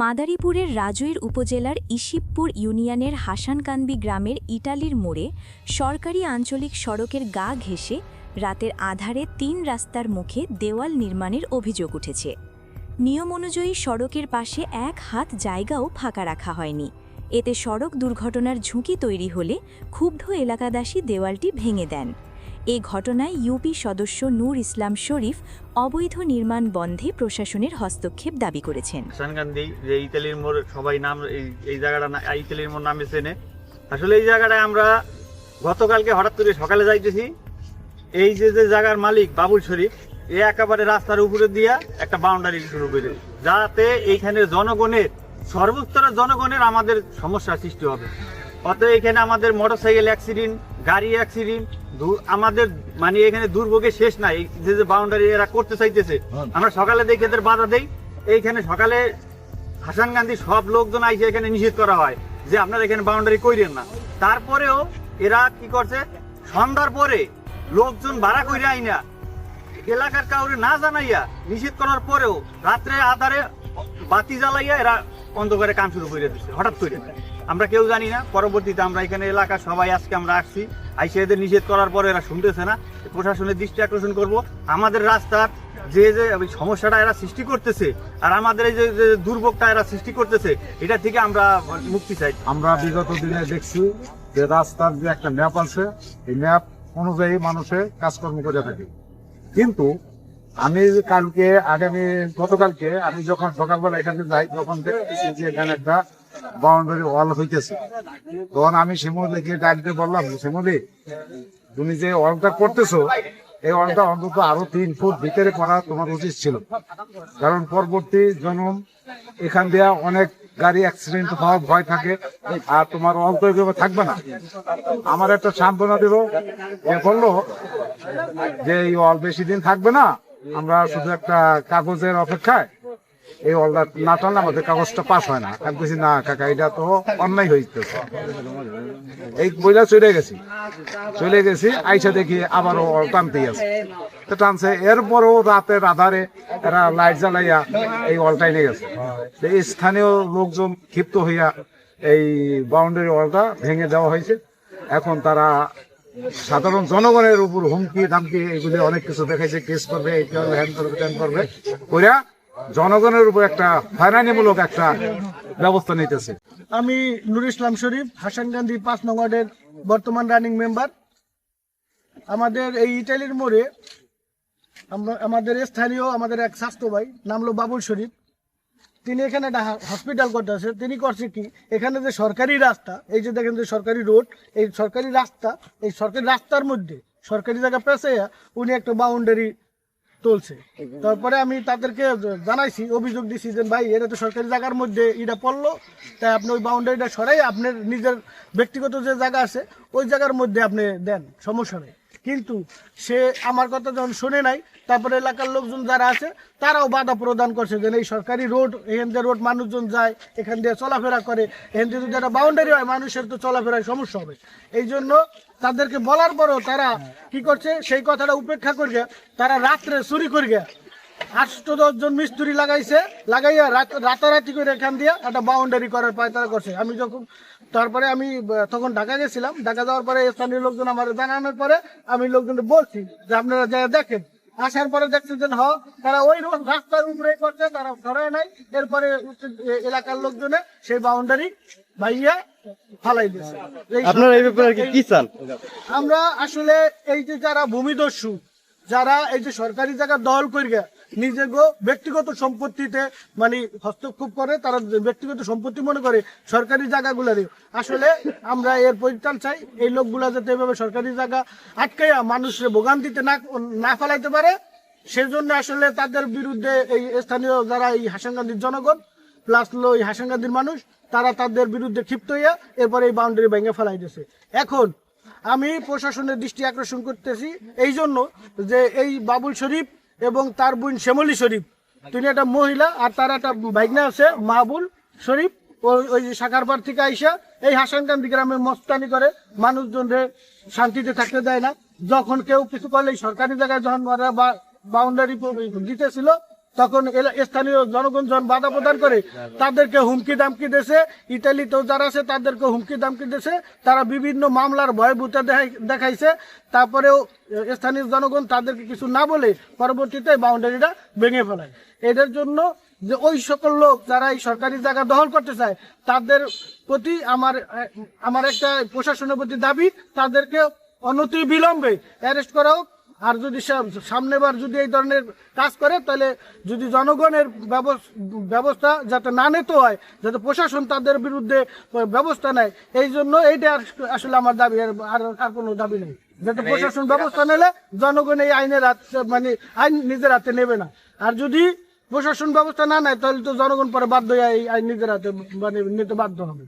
মাদারীপুরের রাজৈর উপজেলার ইসিবপুর ইউনিয়নের হাসানকান্দি গ্রামের ইটালির মোড়ে সরকারি আঞ্চলিক সড়কের গা ঘেঁষে রাতের আধারে তিন রাস্তার মুখে দেওয়াল নির্মাণের অভিযোগ উঠেছে। নিয়ম অনুযায়ী সড়কের পাশে এক হাত জায়গাও ফাঁকা রাখা হয়নি। এতে সড়ক দুর্ঘটনার ঝুঁকি তৈরি হলে ক্ষুব্ধ এলাকাবাসী দেওয়ালটি ভেঙে দেন। এ ঘটনায় ইউপি সদস্য নূর ইসলাম শরীফ অবৈধ নির্মাণ বন্ধে প্রশাসনের হস্তক্ষেপ দাবি করেছেন। যে ইতালির মোড়, সবাই নাম, এই জায়গাটা ইতালির মোড় নামে চেনে। আসলে এই জায়গাটায় আমরা গতকালকে হঠাৎ করে সকালে যাইতেছি। এই যে যে জায়গার মালিক বাবুল শরীফ, এ একেবারে রাস্তার উপরে দিয়া একটা বাউন্ডারি শুরু করে যাতে এইখানে জনগণের সর্বস্তরের জনগণের আমাদের সমস্যা সৃষ্টি হবে। অতএব এখানে আমাদের মোটরসাইকেল অ্যাক্সিডেন্ট গাড়ি অ্যাক্সিডেন্ট আমাদের মানে এখানে দুর্ভোগের শেষ নাই। যে যে বাউন্ডারি এরা করতে চাইতেছে। আমরা সকালে দেখে এদের বাধা দেই। এইখানে সকালে হাসান গান্ধী সব লোকজন আইসে এখানে নিষেধ করা হয় যে আপনারা এখানে বাউন্ডারি কইরেন না। তারপরেও এরা কি করছে? সন্ধ্যার পরে লোকজন ভাড়া কইরে আইনা। এলাকার কাউরে না জানাইয়া নিষেধ করার পরেও রাত্রে আধারে বাতি জ্বালাইয়া এরা অন্ধকারে কাম শুরু করে দিচ্ছে হঠাৎ করে। আমরা কেউ জানি না, পরবর্তীতে আমরা এখানে এলাকা, সবাই আজকে আমরা আসছি। আইসে এদের নিষেধ করার পরে এরা শুনতেছে না। প্রশাসনের দৃষ্টি আকর্ষণ করব। আমাদের রাস্তার যে যে সমস্যাটা এরা সৃষ্টি করতেছে আর আমাদের এই যে দুর্ভোগটা এরা সৃষ্টি করতেছে, এটা থেকে আমরা মুক্তি চাই। আমরা বিগত দিনে দেখছি যে রাস্তার যে একটা ম্যাপ আছে, এই ম্যাপ অনুযায়ী মানুষে কাজকর্ম করে থাকে। কিন্তু আমি কালকে, আগামী, গতকালকে আমি যখন সকালবেলা এখানে যাই, তখন দেখতেছি যে এখানে একটা বাউন্ডারি ওয়াল হইতেছে। তখন আমি শিমুলিকে ডাক বললাম শিমুলি তুমি যে ওয়ালটা করতেছো, এই ওয়ালটা অন্তত আরও তিন ফুট ভিতরে করা তোমার উচিত ছিল। কারণ পরবর্তী জনম, এখান দিয়ে অনেক গাড়ি অ্যাক্সিডেন্ট হওয়ার ভয় থাকে, আর তোমার এভাবে থাকবে না। আমার একটা সান্ত্বনা দেব বলল যে এই অল বেশি দিন থাকবে না আমরা শুধু একটা কাগজের অপেক্ষায় এই অলটা না টানলে আমাদের কাগজটা পাস হয় না। আমি বলছি, না কাকা, এটা তো অন্যায় হইতে এই বইটা চলে গেছি। চলে গেছি, আইসা দেখি আবারও টানতেই আছে। তো টানছে, এরপরও রাতে আধারে এরা লাইট জ্বালাইয়া এই অলটাই নিয়ে গেছে। এই স্থানীয় লোকজন ক্ষিপ্ত হইয়া এই বাউন্ডারি অলটা ভেঙে দেওয়া হয়েছে। এখন তারা সাধারণ জনগণের উপর হুমকি, ধামকি, এগুলি অনেক কিছু দেখাইছে কেস করবে, এই হ্যান করবে, ত্যান করবে, কইরা জনগণের উপর একটা হয়রানিমূলক একটা ব্যবস্থা নিতেছে। আমি নুর ইসলাম শরীফ, হাসান গান্ধী পাঁচ নং ওয়ার্ডের বর্তমান রানিং মেম্বার। আমাদের এই ইটালির মোড়ে আমরা আমাদের স্থানীয় আমাদের এক স্বাস্থ্য ভাই নাম হলো বাবুল শরীফ। তিনি এখানে একটা হসপিটাল করতেছে তিনি করছে কি? এখানে যে সরকারি রাস্তা, এই যে দেখেন যে সরকারি রোড এই সরকারি রাস্তা, এই সরকারি রাস্তার মধ্যে সরকারি জায়গা পেছে উনি একটা বাউন্ডারি তুলছে। তারপরে আমি তাদেরকে জানাইছি, অভিযোগ দিছি যে, ভাই, এটা তো সরকারি জায়গার মধ্যে এটা পড়ল, তাই আপনি ওই বাউন্ডারিটা সরাই, আপনার নিজের ব্যক্তিগত যে জায়গা আছে, ওই জায়গার মধ্যে আপনি দেন, সমস্যা নেই। কিন্তু সে আমার কথা যখন শুনে নাই, তারপরে এলাকার লোকজন যারা আছে, তারাও বাধা প্রদান করছে যে এই সরকারি রোড, এখান দিয়ে রোড মানুষজন যায়, এখান দিয়ে চলাফেরা করে। এখান দিয়ে যদি একটা বাউন্ডারি হয়, মানুষের তো চলাফেরায় সমস্যা হবে। এই জন্য তাদেরকে বলার পরও তারা কি করছে, সেই কথাটা উপেক্ষা করিয়া তারা রাত্রে চুরি করিয়া আটশো দশজন মিস্ত্রি লাগাইছে লাগাইয়া রাত- রাতারাতি করে এখান দিয়ে একটা বাউন্ডারি করার পায়তারা করছে। আমি যখন তারপরে আমি তখন ঢাকা গেছিলাম। ঢাকা যাওয়ার পরে স্থানীয় লোকজন আমার জানানোর পরে আমি লোকজনকে বলছি যে আপনারা যা দেখেন। আসার পরে দেখছেন যে হ তারা ওই রাস্তার উপরে করছে তারা সরায় নাই। এরপরে এলাকার লোকজনে সেই বাউন্ডারি ভাইয়া ফালাই দিয়েছে। আপনারা এই ব্যাপারে কি চান? আমরা আসলে এই যে যারা ভূমিদস্যু যারা এই যে সরকারি জায়গা দখল করিয়া নিজের ব্যক্তিগত সম্পত্তিতে মানে হস্তক্ষেপ করে, তারা ব্যক্তিগত সম্পত্তি মনে করে, সরকারি জায়গাগুলারে আসলে আমরা এর পরিত্রাণ চাই, এই লোকগুলা যাতে এভাবে সরকারি জায়গা আটকাইয়া মানুষের ভোগান্তিতে না না ফেলাইতে পারে, সেজন্য আসলে তাদের বিরুদ্ধে এই স্থানীয় যারা এই হাসানগান্ধীর জনগণ প্লাস হলো এই হাসানগান্ধীর মানুষ, তারা তাদের বিরুদ্ধে ক্ষিপ্ত হইয়া এরপরে এই বাউন্ডারি ভেঙে ফেলাই দিয়েছে এখন আমি প্রশাসনের দৃষ্টি আকর্ষণ করতেছি এই জন্য যে এই বাবুল শরীফ এবং তার বোন শ্যামলী শরীফ। তিনি একটা মহিলা আর তার একটা ভাইগনা আছে, মাহবুল শরীফ। ওই যে সাকারবার থেকে আইসা এই হাসানকান্দি গ্রামে মস্তানি করে মানুষজনরে শান্তিতে থাকতে দেয় না। যখন কেউ কিছু করলে সরকারি জায়গায় যখন বা বাউন্ডারি দিতেছিল তখন স্থানীয় জনগণ যখন বাধা প্রদান করে, তাদেরকে হুমকি দামকি দেশে ইটালিতেও যারা আছে তাদেরকে হুমকি দামকি দেশে, তারা বিভিন্ন মামলার ভয় ভূতে দেখাই- দেখাইছে। তারপরেও স্থানীয় জনগণ তাদেরকে কিছু না বলে পরবর্তীতে বাউন্ডারিটা ভেঙে ফেলায়। এদের জন্য যে ওই সকল লোক যারা এই সরকারি জায়গা দখল করতে চায়, তাদের প্রতি আমার আমার একটা প্রশাসনের প্রতি দাবি, তাদেরকে অনতি বিলম্বে অ্যারেস্ট করা হোক আর যদি সামনেবার যদি এই ধরনের কাজ করে তাহলে যদি জনগণের ব্যবস- ব্যবস্থা যাতে না নিতে হয় যাতে প্রশাসন তাদের বিরুদ্ধে ব্যবস্থা নেয় এই জন্য এইটা আসলে আমার দাবি আর আর- আর কোনো দাবি নেই। যাতে প্রশাসন ব্যবস্থা নিলে জনগণ এই আইনের হাত মানে আইন নিজের হাতে নেবে না। আর যদি প্রশাসন ব্যবস্থা না নেয় তাহলে তো জনগণ পরে বাধ্য হয়ে এই আইন নিজের হাতে মানে নিতে বাধ্য হবে।